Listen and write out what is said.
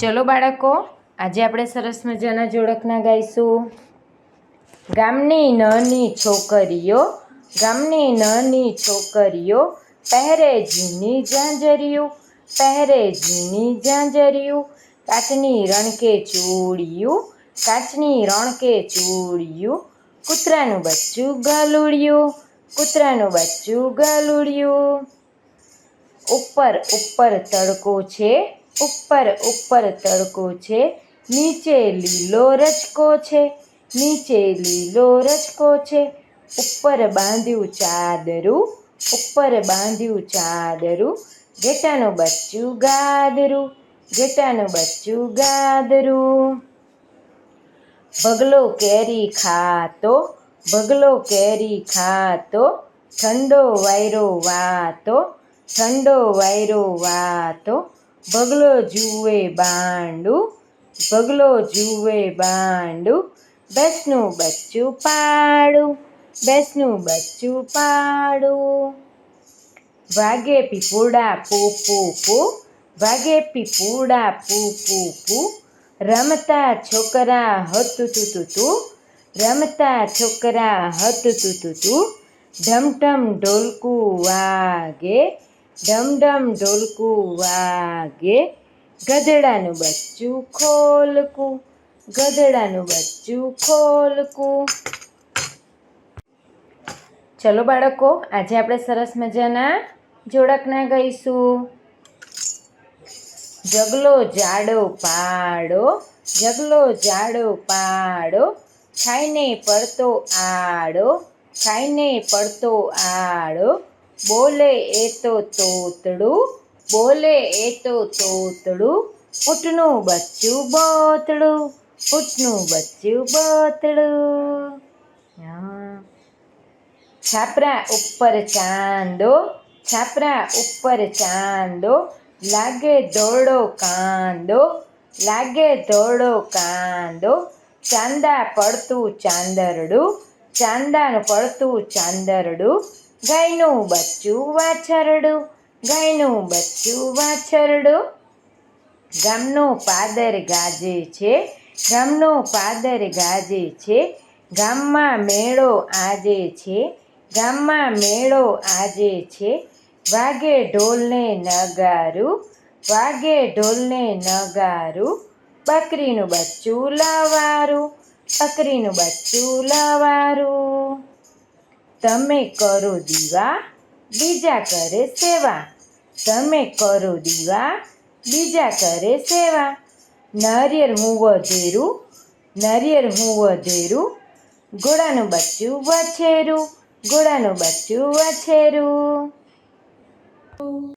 ચલો બાળકો, આજે આપણે સરસ મજાના જોડકના ગાઈશું. ગામની નાની છોકરીઓ, ગામની નાની છોકરીઓ પહેરે ઝીની ઝાંઝરિયું પહેરે ઝીની ઝાંઝરિયું કાચની રણકે ચૂડિયું, કાચની રણકે ચૂડિયું કૂતરાનું બચ્ચું ગલુડિયું, કૂતરાનું બચ્ચું ગલુડિયું. ઉપર ઉપર તડકો છે, ઉપર ઉપર તડકો છે, નીચે લીલો રચકો છે, નીચે લીલો રચકો છે, ઉપર બાંધ્યું ચાદરું, ઉપર બાંધ્યું ચાદરું, ઘેટાનું બચ્ચું ગાદરું, ઘેટાનું બચ્ચું ગાદરું. ભગલો કેરી ખાતો ભગલો કેરી ખાતો, ઠંડો વાયરો વાતો, ઠંડો વાયરો વાતો ભગલો જુએ બાંડું ભગલો જુએ બાંડું, બેસનું બચ્ચું પાડું, બેસનું બચ્ચું પાડું. વાગે પીપુડા પૂ પૂ પૂ, વાગે પીપુડા પૂ પૂ પૂ રમતા છોકરા હતું તું તું તું. રમતા છોકરા હતું તું તું તું. ઢમઢમ ઢોલકું વાગે. ઢમઢમ ઢોલકું વાગે. ગધડાનું બચ્ચું ખોલકું. ગધડાનું બચ્ચું ખોલકું. ચલો બાળકો, આજે આપણે સરસ મજાના જોડકના ગાઈશું. જગલો જાડો પાડો, જગલો જાડો પાડો ખાઈને પડતો આડો ખાઈને પડતો આડો, બોલે એ તો તોતડું, બોલે એ તો તોતડું ઊંટનું બચ્ચું બોતડું ઊંટનું બચ્ચું બોતડું. છાપરા ઉપર ચાંદો, છાપરા ઉપર ચાંદો લાગે ધોળો કાંદો, લાગે ધોળો કાંદો. ચાંદા પડતું ચાંદરડું, ચાંદાનું પડતું ચાંદરડું. ગાયનું બચ્ચું વાછરડું, ગાયનું બચ્ચું વાછરડું. ગામનો પાદર ગાજે છે, ગામનો પાદર ગાજે છે. ગામમાં મેળો આજે છે, ગામમાં મેળો આજે છે. વાગે ઢોલને નગારું, વાગે ઢોલને નગારું, બકરીનું બચ્ચું લવારું, બકરીનું બચ્ચું લવારું. તમે કરો દીવા, બીજા કરે સેવા. તમે કરો દીવા, બીજા કરે સેવા. નરિયેર હું વધેરું નરિયેર હું વધેરું ઘોડાનું બચ્ચું વછેરું, ઘોડાનું બચ્ચું વછેરું. Oh.